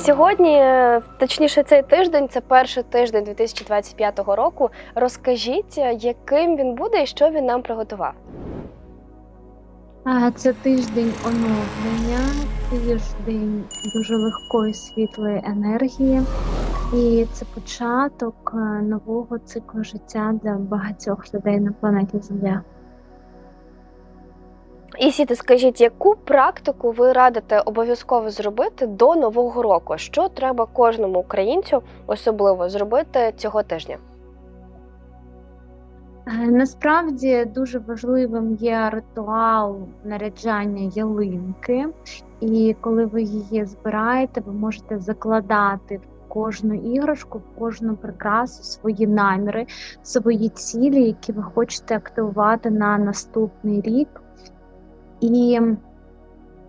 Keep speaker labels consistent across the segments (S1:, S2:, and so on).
S1: Сьогодні, е, точніше, цей тиждень, це перший тиждень 2025 року. Розкажіть, е, яким він буде і що він нам приготував.
S2: Це тиждень оновлення, тиждень дуже легкої світлої енергії, і це початок е, нового циклу життя для багатьох людей на планеті Земля.
S1: І сіти, скажіть, яку практику ви радите обов'язково зробити до нового року? Що треба кожному українцю особливо зробити цього тижня?
S2: Е, Насправді дуже важливим є ритуал наряджання ялинки, і коли ви її збираєте, ви можете закладати в кожну іграшку, в кожну прикрасу свої наміри, свої цілі, які ви хочете активувати на наступний рік. І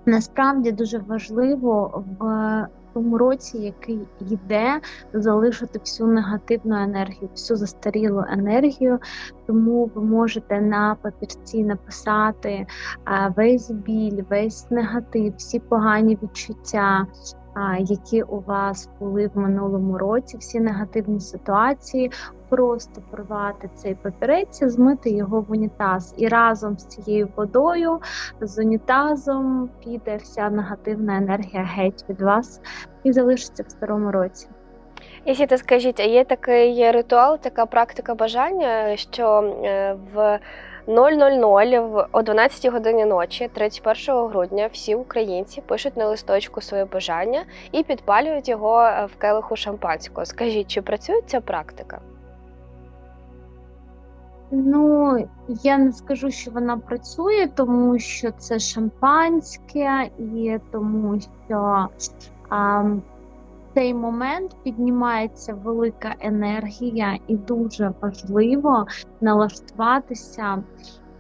S2: насправді дуже важливо в тому році, який йде, залишити всю негативну енергію, всю застарілу енергію. Тому ви можете на папірці написати весь біль, весь негатив, всі погані відчуття. Які у вас були в минулому році, всі негативні ситуації, просто порвати цей папірець, змити його в унітаз. І разом з цією водою, з унітазом піде вся негативна енергія геть від вас і залишиться в старому році.
S1: Сіти, скажіть, а є такий ритуал, така практика бажання, що е, в 000 в о 12 годині ночі, 31 грудня, всі українці пишуть на листочку своє бажання і підпалюють його е, в келиху шампанського. Скажіть, чи працює ця практика?
S2: Ну, я не скажу, що вона працює, тому що це шампанське, і тому що а, в цей момент піднімається велика енергія, і дуже важливо налаштуватися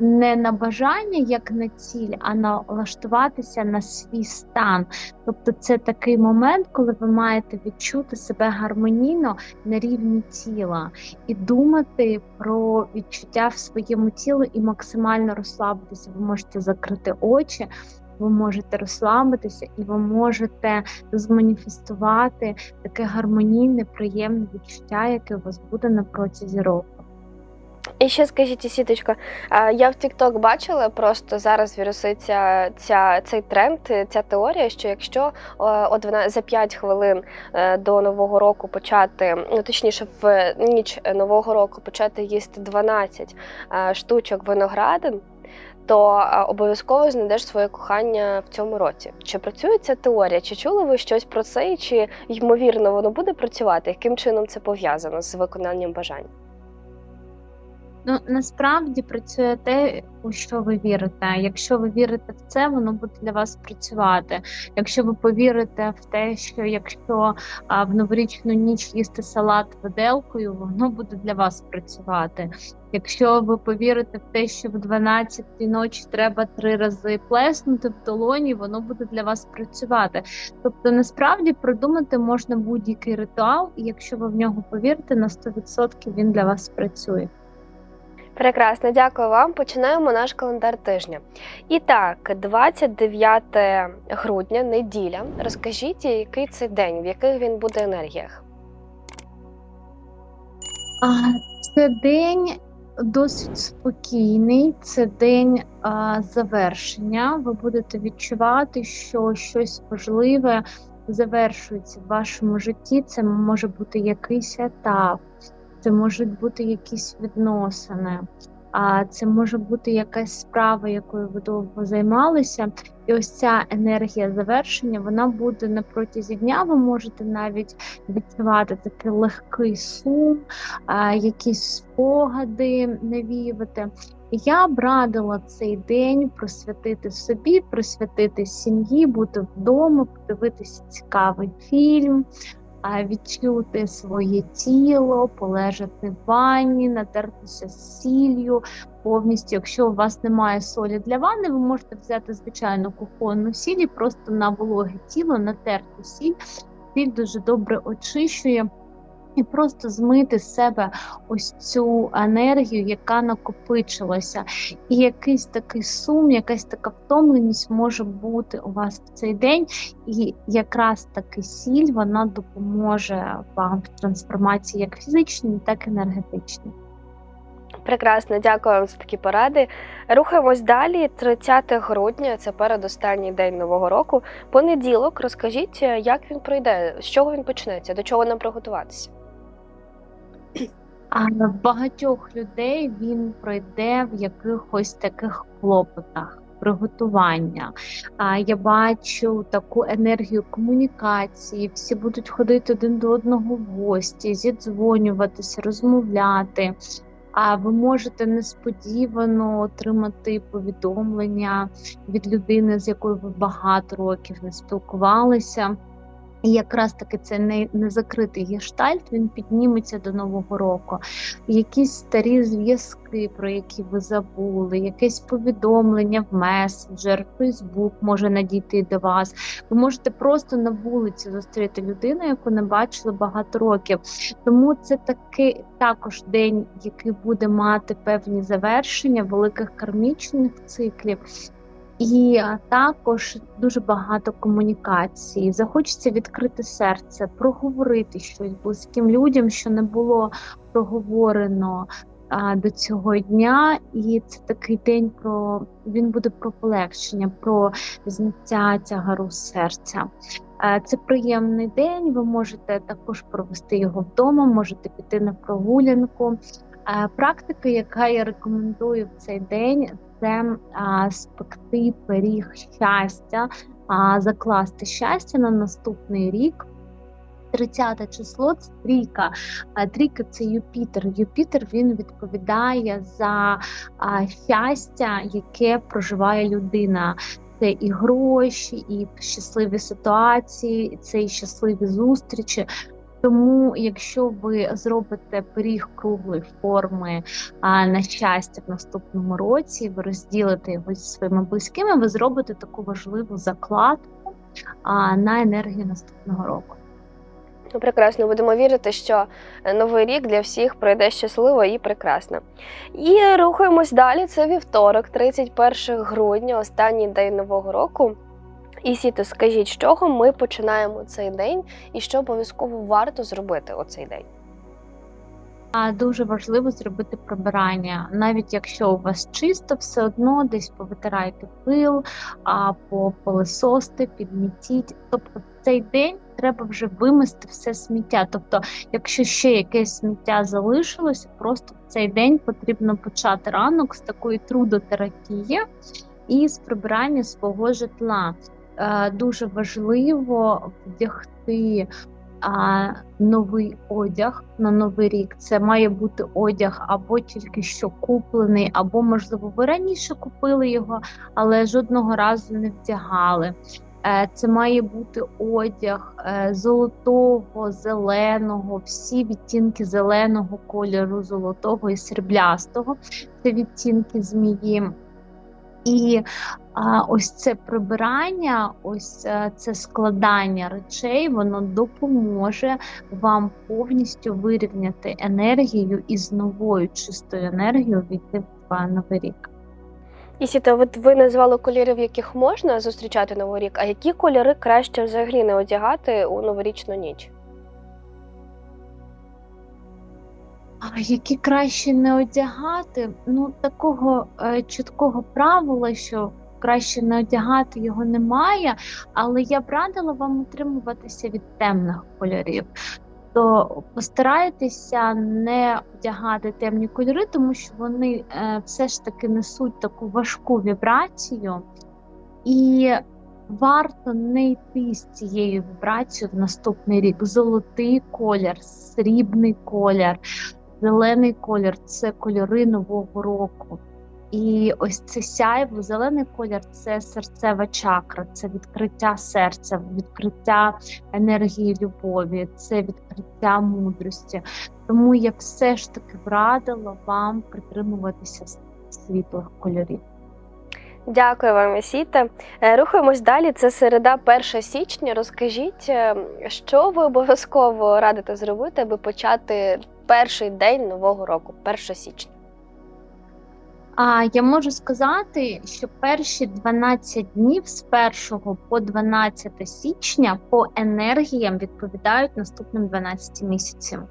S2: не на бажання як на ціль, а налаштуватися на свій стан. Тобто, це такий момент, коли ви маєте відчути себе гармонійно на рівні тіла і думати про відчуття в своєму тілу і максимально розслабитися. Ви можете закрити очі, ви можете розслабитися, і ви можете зманіфестувати таке гармонійне, приємне відчуття, яке у вас буде на протязі року.
S1: І ще скажіть, сіточка, я в TikTok бачила, просто зараз віруситься ця, цей тренд, ця теорія, що якщо о, о 12, за 5 хвилин е, до Нового року почати, ну точніше, в ніч Нового року почати їсти 12 е, штучок виноградин, то е, обов'язково знайдеш своє кохання в цьому році. Чи працює ця теорія? Чи чули ви щось про це? Чи ймовірно воно буде працювати? Яким чином це пов'язано з виконанням бажань?
S2: Ну насправді працює те, у що ви вірите. Якщо ви вірите в це, воно буде для вас працювати. Якщо ви повірите в те, що якщо а, в новорічну ніч їсти салат виделкою, воно буде для вас працювати. Якщо ви повірите в те, що в 12 ночі треба три рази плеснути в долоні, воно буде для вас працювати. Тобто, насправді продумати можна будь-який ритуал, і якщо ви в нього повірите, на 100% він для вас працює.
S1: Прекрасно, дякую вам. Починаємо наш календар тижня. І так, 29 грудня, неділя. Розкажіть, який це день, в яких він буде енергіях?
S2: Це день досить спокійний, це день а, завершення. Ви будете відчувати, що щось важливе завершується в вашому житті. Це може бути якийсь етап, це можуть бути якісь відносини, а це може бути якась справа, якою ви довго займалися. І ось ця енергія завершення, вона буде на протязі дня. Ви можете навіть відчувати такий легкий сум, якісь спогади навіювати. Я б радила цей день присвятити собі, присвятити сім'ї, бути вдома, подивитися цікавий фільм, відчути своє тіло, полежати в ванні, натертися сіллю повністю. Якщо у вас немає солі для ванни, ви можете взяти звичайну кухонну сіль і просто на вологе тіло натерти сіль. Сіль дуже добре очищує і просто змити з себе ось цю енергію, яка накопичилася. І якийсь такий сум, якась така втомленість може бути у вас в цей день. І якраз таки сіль вона допоможе вам в трансформації як фізичній, так і енергетичній.
S1: Прекрасно, дякую вам за такі поради. Рухаємось далі. 30 грудня це передостанній день нового року. Понеділок. Розкажіть, як він пройде, з чого він почнеться, до чого нам приготуватися.
S2: Багатьох людей він пройде в якихось таких клопотах. Приготування. А я бачу таку енергію комунікації. Всі будуть ходити один до одного в гості, зідзвонюватися, розмовляти. А ви можете несподівано отримати повідомлення від людини, з якою ви багато років не спілкувалися. І якраз таки це не, не закритий гештальт, він підніметься до Нового року. Якісь старі зв'язки, про які ви забули, якесь повідомлення в месенджер, Фейсбук може надійти до вас. Ви можете просто на вулиці зустріти людину, яку не бачили багато років. Тому це такий також день, який буде мати певні завершення великих кармічних циклів. І також дуже багато комунікації. Захочеться відкрити серце, проговорити щось близьким людям, що не було проговорено а, до цього дня. І це такий день про він буде про полегшення, про зняття тягару серця. Це приємний день. Ви можете також провести його вдома, можете піти на прогулянку. Практика, яка я рекомендую в цей день, це а, спекти пиріг щастя, а, закласти щастя на наступний рік. 30 число це трійка. Трійка це Юпітер. Юпітер він відповідає за а, щастя, яке проживає людина. Це і гроші, і щасливі ситуації, це і щасливі зустрічі. Тому, якщо ви зробите пиріг круглої форми а, на щастя в наступному році, ви розділите його зі своїми близькими, ви зробите таку важливу закладку а, на енергію наступного року.
S1: Ну, прекрасно, будемо вірити, що новий рік для всіх пройде щасливо і прекрасно. І рухаємось далі. Це вівторок, 31 грудня, останній день нового року. І Сіто, скажіть, з чого ми починаємо цей день і що обов'язково варто зробити у цей день?
S2: Дуже важливо зробити прибирання, навіть якщо у вас чисто, все одно десь повитирайте пил, а попилисости, підмітіть. Тобто цей день треба вже вимести все сміття. Тобто, якщо ще якесь сміття залишилося, просто в цей день потрібно почати ранок з такої трудотерапії і з прибирання свого житла. Е, дуже важливо вдягти а, новий одяг на новий рік. Це має бути одяг або тільки що куплений, або, можливо, ви раніше купили його, але жодного разу не вдягали. Е, це має бути одяг е, золотого, зеленого, всі відтінки зеленого кольору, золотого і сріблястого. Це відтінки змії. І а, ось це прибирання, ось е, це складання речей, воно допоможе вам повністю вирівняти енергію і з новою чистою енергією війти в новий рік.
S1: І Сіта, от ви назвали кольори, в яких можна зустрічати новий рік, а які кольори краще взагалі не одягати у новорічну ніч?
S2: А які краще не одягати? Ну, такого е, чіткого правила, що краще не одягати його немає, але я б радила вам утримуватися від темних кольорів. То постарайтеся не одягати темні кольори, тому що вони е, все ж таки несуть таку важку вібрацію, і варто не йти з цією вібрацією в наступний рік. Золотий колір, срібний колір. Зелений колір це кольори нового року. І ось це сяйво, зелений колір це серцева чакра, це відкриття серця, відкриття енергії любові, це відкриття мудрості. Тому я все ж таки радила вам притримуватися світлих кольорів.
S1: Дякую вам, Есіта. Е, Рухаємось далі. Це середа 1 січня. Розкажіть, е, що ви обов'язково радите зробити, аби почати перший день нового року, 1 січня.
S2: А я можу сказати, що перші 12 днів з 1 по 12 січня по енергіям відповідають наступним 12 місяцям.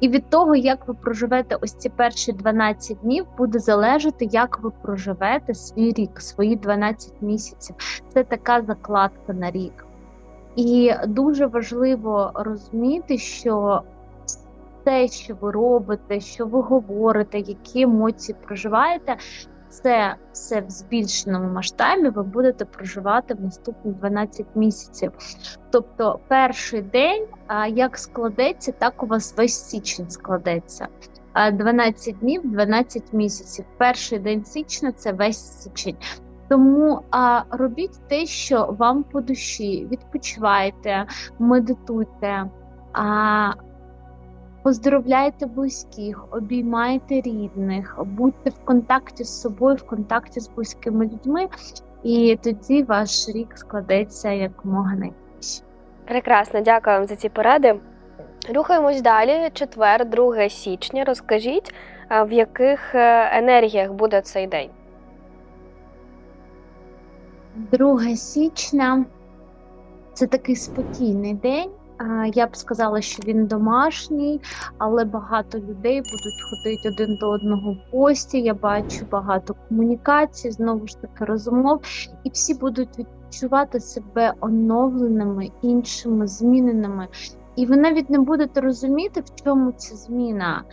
S2: І від того, як ви проживете ось ці перші 12 днів, буде залежати, як ви проживете свій рік, свої 12 місяців. Це така закладка на рік. І дуже важливо розуміти, що те, що ви робите, що ви говорите, які емоції проживаєте, це все в збільшеному масштабі ви будете проживати в наступні 12 місяців. Тобто, перший день, як складеться, так у вас весь січень складеться. 12 днів, 12 місяців. Перший день січня це весь січень. Тому а, робіть те, що вам по душі, відпочивайте, медитуйте. А, Поздоровляйте близьких, обіймайте рідних, будьте в контакті з собою, в контакті з близькими людьми, і тоді ваш рік складеться якомога найкраще.
S1: Прекрасно, дякую вам за ці поради. Рухаємось далі. Четвер, 2 січня. Розкажіть, в яких е, енергіях буде цей день.
S2: 2 січня це такий спокійний день. Я б сказала, що він домашній, але багато людей будуть ходити один до одного в гості. Я бачу багато комунікацій, знову ж таки розмов, і всі будуть відчувати себе оновленими, іншими, зміненими. І ви навіть не будете розуміти, в чому ця зміна.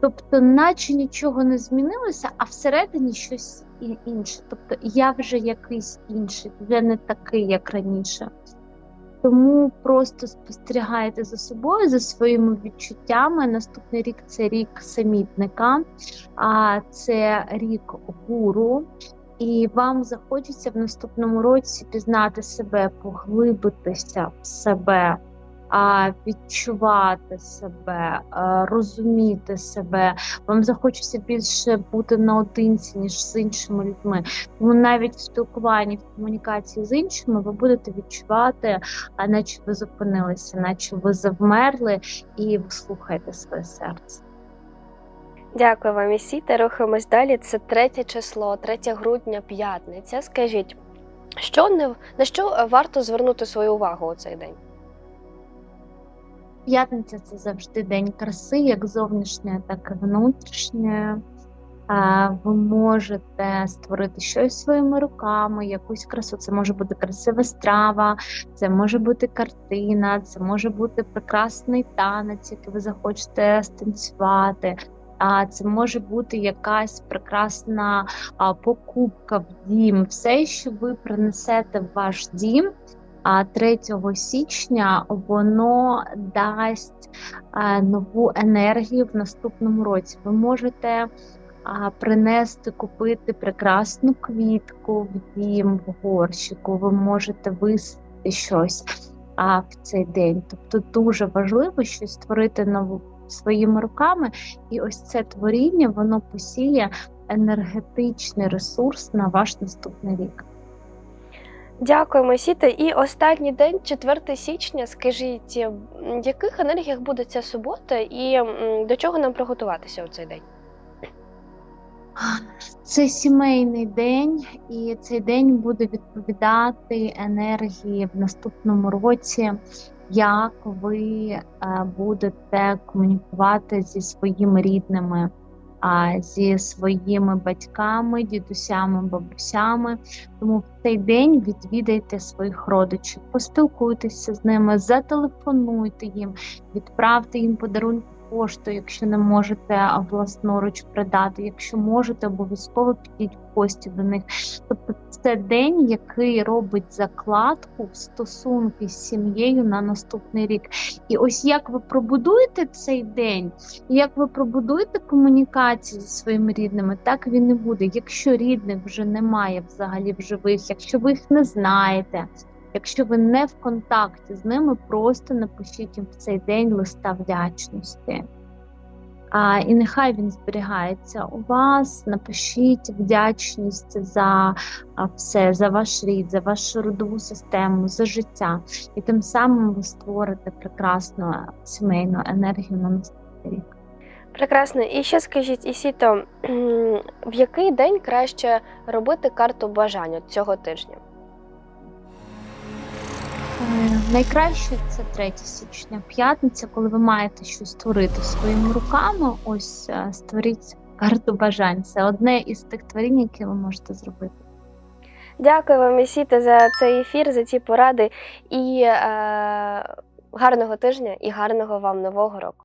S2: Тобто, наче нічого не змінилося, а всередині щось інше. Тобто я вже якийсь інший, вже не такий, як раніше. Тому просто спостерігайте за собою, за своїми відчуттями. Наступний рік це рік самітника, а це рік гуру. І вам захочеться в наступному році пізнати себе, поглибитися в себе, відчувати себе, розуміти себе. Вам захочеться більше бути наодинці, ніж з іншими людьми. Тому навіть в спілкуванні, в комунікації з іншими ви будете відчувати, наче ви зупинилися, наче ви завмерли і ви слухаєте своє серце.
S1: Дякую вам, Ісіта. Рухаємось далі. Це третє число, 3 грудня, п'ятниця. Скажіть, що не на що варто звернути свою увагу у цей день?
S2: П'ятниця це завжди день краси, як зовнішньої, так і внутрішньої. Ви можете створити щось своїми руками, якусь красу. Це може бути красива страва, це може бути картина, це може бути прекрасний танець, який ви захочете станцювати. А це може бути якась прекрасна покупка в дім. Все, що ви принесете в ваш дім, а 3 січня воно дасть е, нову енергію в наступному році. Ви можете принести, купити прекрасну квітку в дім, в горщику. Ви можете висадити щось а, в цей день. Тобто дуже важливо щось створити нову своїми руками, і ось це творіння воно посіє енергетичний ресурс на ваш наступний рік.
S1: Дякуємо, Сіта. І останній день, 4 січня. Скажіть, в яких енергіях буде ця субота, і до чого нам приготуватися у цей день?
S2: Це сімейний день, і цей день буде відповідати енергії в наступному році, як ви е, будете комунікувати зі своїми рідними, а, зі своїми батьками, дідусями, бабусями. Тому в цей день відвідайте своїх родичів, поспілкуйтеся з ними, зателефонуйте їм, відправте їм подарунки поштою, якщо не можете власноруч придати. Якщо можете, обов'язково підіть в гості до них. Тобто це день, який робить закладку в стосунки з сім'єю на наступний рік. І ось як ви пробудуєте цей день, як ви пробудуєте комунікацію зі своїми рідними, так він і буде. Якщо рідних вже немає взагалі в живих, якщо ви їх не знаєте. Якщо ви не в контакті з ними, просто напишіть їм в цей день листа вдячності. А, і нехай він зберігається у вас. Напишіть вдячність за все, за ваш рід, за вашу родову систему, за життя. І тим самим ви створите прекрасну сімейну енергію на наступний рік.
S1: Прекрасно. І ще скажіть, Ісіто, в який день краще робити карту бажання цього тижня?
S2: Е, Найкраще це 3 січня, п'ятниця, коли ви маєте щось створити своїми руками. Ось е, створіть карту бажань. Це одне із тих творінь, які ви можете зробити.
S1: Дякую вам, Ісіто, за цей ефір, за ці поради і е, гарного тижня і гарного вам нового року.